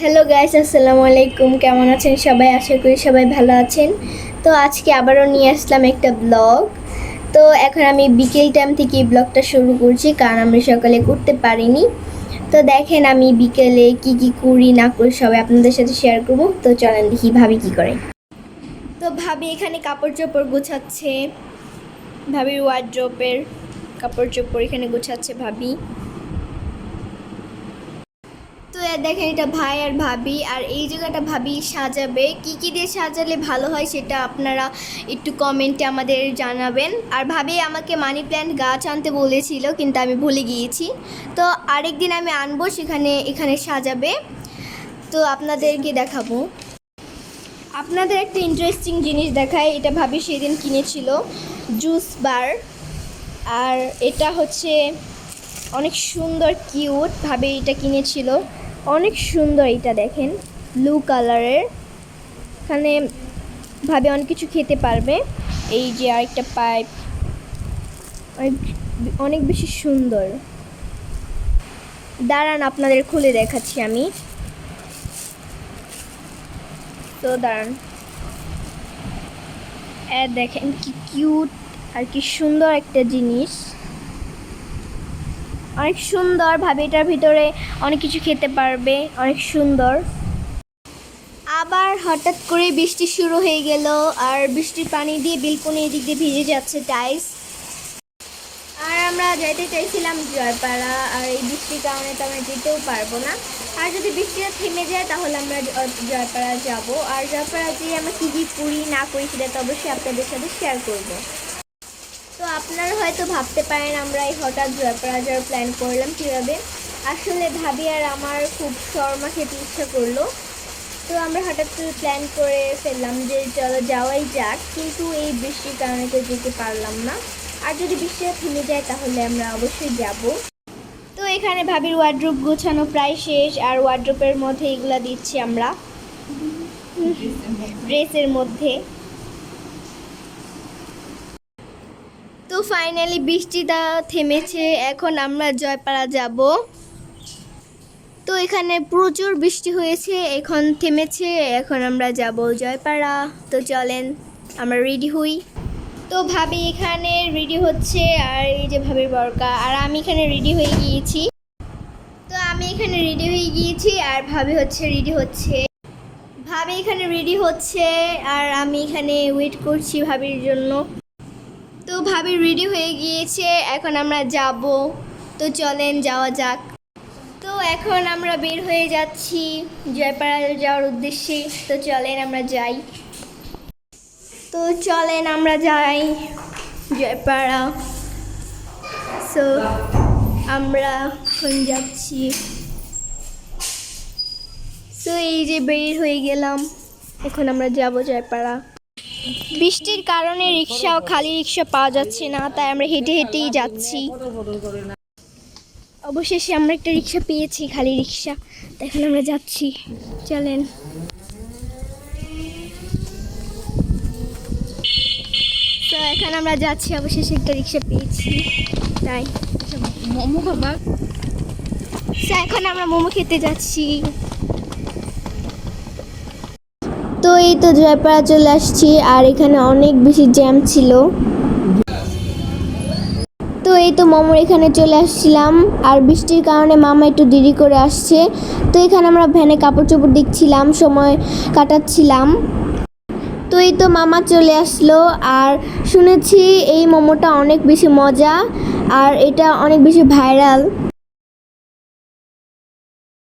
Hello guys আসসালামু আলাইকুম। কেমন আছেন সবাই? আশা করি সবাই ভালো আছেন। তো আজকে আবারও নিয়ে আসলাম একটা ব্লগ তো এখন আমি বিকেল টাইম থেকে এই ব্লগটা শুরু করছি, কারণ আমি সকালে করতে পারিনি। তো দেখেন আমি বিকেলে কি কি করি, না করি, সবাই আপনাদের সাথে শেয়ার করব। তো চলেন দেখি ভাবি কি করে। তো ভাবি এখানে কাপড় চোপড় গোছাচ্ছে। ভাবির ওয়ার্ড্রোপের কাপড় চোপড় এখানে গোছাচ্ছে ভাবি। দেখেন এটা ভাই আর ভাবি, আর এই জায়গাটা ভাবি সাজাবে। কি কি দিয়ে সাজালে ভালো হয় সেটা আপনারা একটু কমেন্টে আমাদের জানাবেন। আর ভাবি আমাকে মানি প্ল্যান্ট গাছ আনতে বলেছিল, কিন্তু আমি ভুলে গিয়েছি। তো আরেকদিন আমি আনব, সেখানে, এখানে সাজাবে। তো আপনাদেরকে দেখাবো। আপনাদের একটা ইন্টারেস্টিং জিনিস দেখায় এটা ভাবি সেদিন কিনেছিল জুস বার আর এটা হচ্ছে অনেক সুন্দর কিউট ভাবে এটা কিনেছিল। অনেক সুন্দর এটা দেখেন ব্লু কালারের এখানে ভাবে অনেক কিছু খেতে পারবে। এই যে আরেকটা পাইপ অনেক বেশি সুন্দর। দাঁড়ান, আপনাদের খুলে দেখাচ্ছি আমি। তো দাঁড়ান। দেখেন কি কিউট আর কি সুন্দর একটা জিনিস। অনেক সুন্দর ভাবে, এটার ভিতরে অনেক কিছু খেতে পারবে, অনেক সুন্দর। আবার হঠাৎ করে বৃষ্টি শুরু হয়ে গেল, আর বৃষ্টির পানি দিয়ে বিলকুনি এদিক দিয়ে ভিজে যাচ্ছে টাইস আর আমরা যেতে চাইছিলাম জয়পাড়া, আর এই বৃষ্টির কারণে তো আমরা যেতেও পারব না। আর যদি বৃষ্টিটা থেমে যায়, তাহলে আমরা জয়পাড়া যাব। আর জয়পাড়া যেয়ে আমরা কী কী করি না করি সেটা তো অবশ্যই আপনাদের সাথে শেয়ার করব। তো আপনারা হয়তো ভাবতে পারেন আমরা এই হঠাৎ জয়পাড়া যাওয়ার প্ল্যান করলাম কীভাবে। আসলে ভাবি আর আমার খুব শর্মা খেতে ইচ্ছা করল। তো আমরা হঠাৎ করে প্ল্যান করে ফেললাম যে চলো যাওয়াই যাক কিন্তু এই বৃষ্টির কারণে তো যেতে পারলাম না। আর যদি বৃষ্টিটা থেমে যায় তাহলে আমরা অবশ্যই যাব। তো এখানে ভাবির ওয়ার্ড্রোপ গোছানো প্রায় শেষ আর ওয়ার্ড্রোপের মধ্যে এগুলা দিচ্ছি আমরা। ড্রেসের মধ্যে। তো ফাইনালি বৃষ্টিটা থেমেছে, এখন আমরা জয়পাড়া যাব। তো এখানে প্রচুর বৃষ্টি হয়েছে, এখন থেমেছে, এখন আমরা যাব জয়পাড়া। তো চলেন, আমরা রেডি হই। তো ভাবি এখানে রেডি হচ্ছে, আর এই যে ভাবির বরকা, আর আমি এখানে রেডি হয়ে গিয়েছি। তো আমি এখানে রেডি হয়ে গিয়েছি, আর ভাবি হচ্ছে রেডি হচ্ছে। ভাবি এখানে রেডি হচ্ছে, আর আমি এখানে ওয়েট করছি ভাবির জন্য। তো ভাবি রেডি হয়ে গিয়েছে, এখন আমরা যাব। তো চলেন যাওয়া যাক। তো এখন আমরা বের হয়ে যাচ্ছি জয়পাড়া যাওয়ার উদ্দেশ্যে। তো চলেন আমরা যাই। তো চলেন আমরা যাই জয়পাড়া। সো আমরা এখন যাচ্ছি। সো এই যে বের হয়ে গেলাম। এখন আমরা যাব জয়পাড়া। বৃষ্টির কারণে রিক্সা খালি রিক্সা পাওয়া যাচ্ছে না, তাই আমরা হেঁটে হেঁটেই যাচ্ছি। অবশেষে আমরা একটা রিক্সা পেয়েছি, খালি রিক্সা। এখন আমরা যাচ্ছি, চলেন। তো এখন আমরা যাচ্ছি, অবশেষে একটা রিক্সা পেয়েছি, তাই। মোমো খাবা তো এখন আমরা মোমো খেতে যাচ্ছি তো এই তো জয়পাড়া চলে আসছি, আর এখানে অনেক বেশি জ্যাম ছিল। তো এই তো মোমোর এখানে চলে আসছিলাম, আর বৃষ্টির কারণে মামা একটু দেরি করে আসছে। তো এখানে আমরা ভ্যানে কাপড় চোপড় দেখছিলাম, সময় কাটাচ্ছিলাম। তো এই তো মামা চলে আসলো, আর শুনেছি এই মোমোটা অনেক বেশি মজা, আর এটা অনেক বেশি ভাইরাল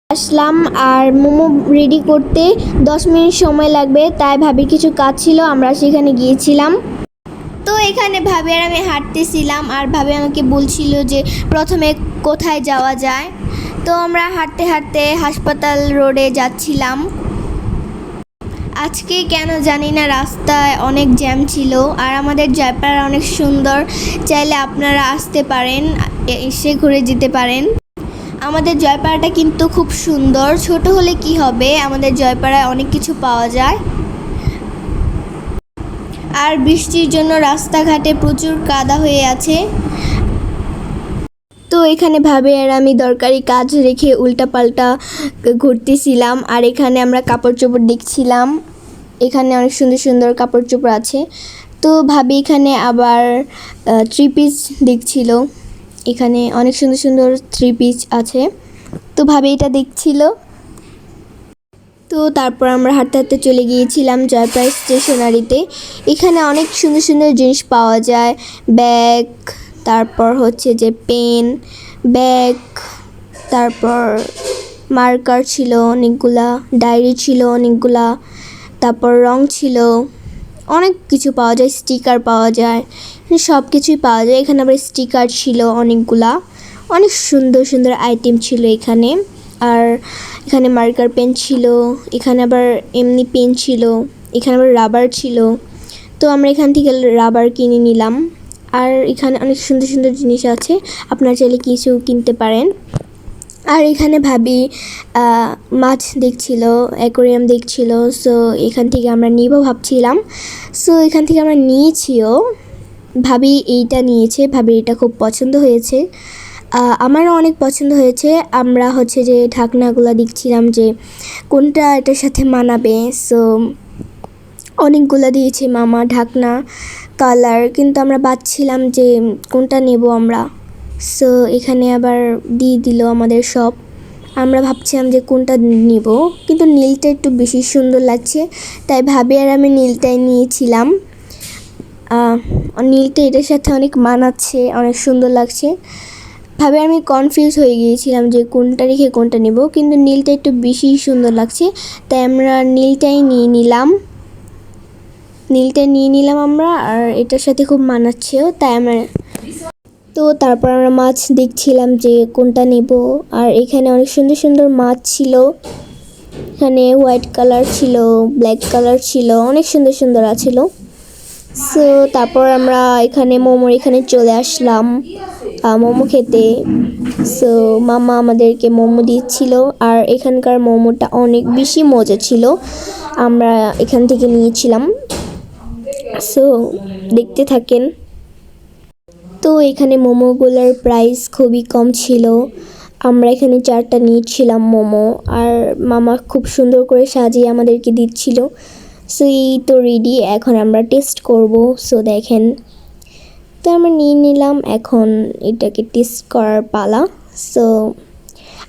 আসলাম আর মোমো রেডি করতে দশ মিনিট সময় লাগবে, তাই ভাবির কিছু কাজ ছিল, আমরা সেখানে গিয়েছিলাম। তো এখানে ভাবি আর আমি হাঁটতেছিলাম আর ভাবি আমাকে বলছিল যে প্রথমে কোথায় যাওয়া যায়। তো আমরা হাঁটতে হাঁটতে হাসপাতাল রোডে যাচ্ছিলাম। আজকে কেন জানি না, রাস্তায় অনেক জ্যাম ছিল আর আমাদের জয়পাড়া অনেক সুন্দর, চাইলে আপনারা আসতে পারেন এসে ঘুরে যেতে পারেন। আমাদের জয়পাড়াটা কিন্তু খুব সুন্দর। ছোট হলে কি হবে? আমাদের জয়পাড়ায় অনেক কিছু পাওয়া যায়। আর বৃষ্টির জন্য রাস্তাঘাটে প্রচুর কাদা হয়ে আছে। তো এখানে ভাবে আর আমি দরকারি কাজ রেখে উল্টাপাল্টা ঘুরতেছিলাম। আর এখানে আমরা কাপড় চোপড় দেখছিলাম। এখানে অনেক সুন্দর সুন্দর কাপড় চোপড় আছে। তো ভাবি এখানে আবার থ্রি পিস দেখছিল। এখানে অনেক সুন্দর সুন্দর থ্রি পিস আছে। তো ভাবে এটা দেখছিল। তো তারপর আমরা হাঁটতে হাঁটতে চলে গিয়েছিলাম জয়প্রায় স্টেশনারিতে। এখানে অনেক সুন্দর সুন্দর জিনিস পাওয়া যায়। ব্যাগ, তারপর হচ্ছে যে পেন, ব্যাগ, তারপর মার্কার ছিল অনেকগুলা, ডায়েরি ছিল অনেকগুলা, তারপর রং ছিল। অনেক কিছু পাওয়া যায়, স্টিকার পাওয়া যায়। সব কিছুই পাওয়া যায়। এখানে আবার স্টিকার ছিল অনেকগুলা। অনেক সুন্দর সুন্দর আইটেম ছিল এখানে। আর এখানে মার্কার পেন ছিল, এখানে আবার এমনি পেন ছিল, এখানে আবার রাবার ছিল। তো আমরা এখান থেকে রাবার কিনে নিলাম। আর এখানে অনেক সুন্দর সুন্দর জিনিস আছে। আপনার চাইলে কিছু কিনতে পারেন। আর এখানে ভাবি মাছ দেখছিল অ্যাকোরিয়াম দেখছিল সো এখান থেকে আমরা নিব ভাবছিলাম। সো এখান থেকে আমরা নিয়েছিও। ভাবি এইটা নিয়েছে ভাবি এটা খুব পছন্দ হয়েছে। আমারও অনেক পছন্দ হয়েছে। আমরা হচ্ছে যে ঢাকনাগুলো দেখছিলাম যে কোনটা এটার সাথে মানাবে। সো অনেকগুলো দিয়েছে মামা ঢাকনা, কালার, কিন্তু আমরা বাচ্ছিলাম যে কোনটা নেব আমরা। সো এখানে আবার দিয়ে দিল আমাদের সব। আমরা ভাবছিলাম যে কোনটা নিব, কিন্তু নীলটা একটু বেশি সুন্দর লাগছে, তাই ভাবি আর আমি নীলটাই নিয়েছিলাম। নীলটা এটার সাথে অনেক মানাচ্ছে, অনেক সুন্দর লাগছে। ভাবে আমি কনফিউজ হয়ে গিয়েছিলাম যে কোনটা রেখে কোনটা নেব, কিন্তু নীলটা একটু বেশি সুন্দর লাগছে। তাই আমরা নীলটাই নিয়ে নিলাম। নীলটা নিয়ে নিলাম আমরা, আর এটার সাথে খুব মানাচ্ছেও, তাই আমরা তো তারপর আমরা মাছ দেখছিলাম যে কোনটা নেব। আর এখানে অনেক সুন্দর সুন্দর মাছ ছিল। এখানে হোয়াইট কালার ছিল ব্ল্যাক কালার ছিল, অনেক সুন্দর সুন্দর আছিল সো তারপর আমরা এখানে মোমোর এখানে চলে আসলাম মোমো খেতে। সো মামা আমাদেরকে মোমো দিচ্ছিল, আর এখানকার মোমোটা অনেক বেশি মজা ছিল। আমরা এখান থেকে নিয়েছিলাম। সো দেখতে থাকেন। তো এখানে মোমোগুলোর প্রাইস খুবই কম ছিল। আমরা এখানে চারটা নিয়েছিলাম মোমো, আর মামা খুব সুন্দর করে সাজিয়ে আমাদেরকে দিচ্ছিল। সো এই তো রেডি, এখন আমরা টেস্ট করব। সো দেখেন, তো আমরা নিয়ে নিলাম, এখন এটাকে টেস্ট করার পালা। সো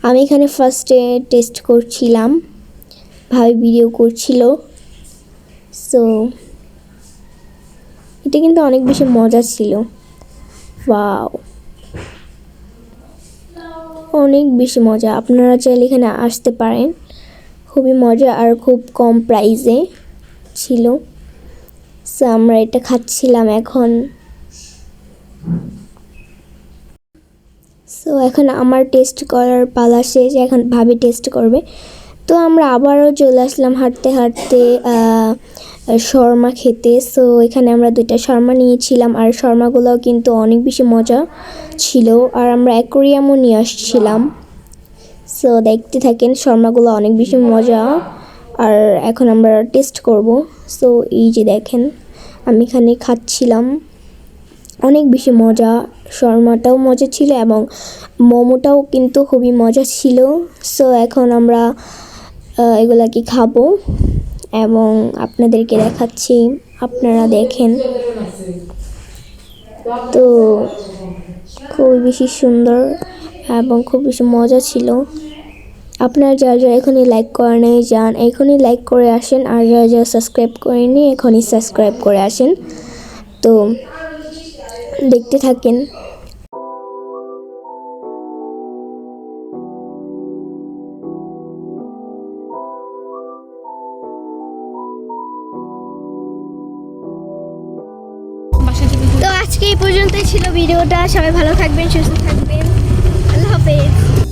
আমি এখানে ফার্স্টে টেস্ট করছিলাম ভাই ভিডিও করছিল। সো এটা কিন্তু অনেক বেশি মজা ছিল। ওয়াও! অনেক বেশি মজা। আপনারা চাইলে এখানে আসতে পারেন। খুবই মজা আর খুব কম প্রাইসে ছিল। সো আমরা এটা খাচ্ছিলাম এখন। সো এখন আমার টেস্ট করার পালা শেষ, এখন ভাবি টেস্ট করবে। তো আমরা আবারও চলে আসলাম হাঁটতে হাঁটতে শর্মা খেতে। সো এখানে আমরা দুইটা শর্মা নিয়েছিলাম আর শর্মাগুলোও কিন্তু অনেক বেশি মজা ছিল। আর আমরা অ্যাকোরিয়ামও নিয়ে আসছিলাম। সো দেখতে থাকেন, শর্মাগুলো অনেক বেশি মজা। আর এখন আমরা টেস্ট করব। সো এই যে দেখেন, আমি এখানে খাচ্ছিলাম। অনেক বেশি মজা, শর্মাটাও মজা ছিল এবং মোমোটাও কিন্তু খুবই মজা ছিল। সো এখন আমরা এগুলাকে খাব এবং আপনাদেরকে দেখাচ্ছি। আপনারা দেখেন। তো, খুবই বেশি সুন্দর এবং খুব বেশি মজা ছিল। আপনারা যারা যারা এখনই লাইক করে নেই, যান, এখনই লাইক করে আসেন আর যারা যারা সাবস্ক্রাইব করেনি এখনই সাবস্ক্রাইব করে আসেন। তো দেখতে থাকেন। তো আজকে এই পর্যন্তই ছিল ভিডিওটা। সবাই ভালো থাকবেন, সুস্থ থাকবেন। আল্লাহ হাফেজ।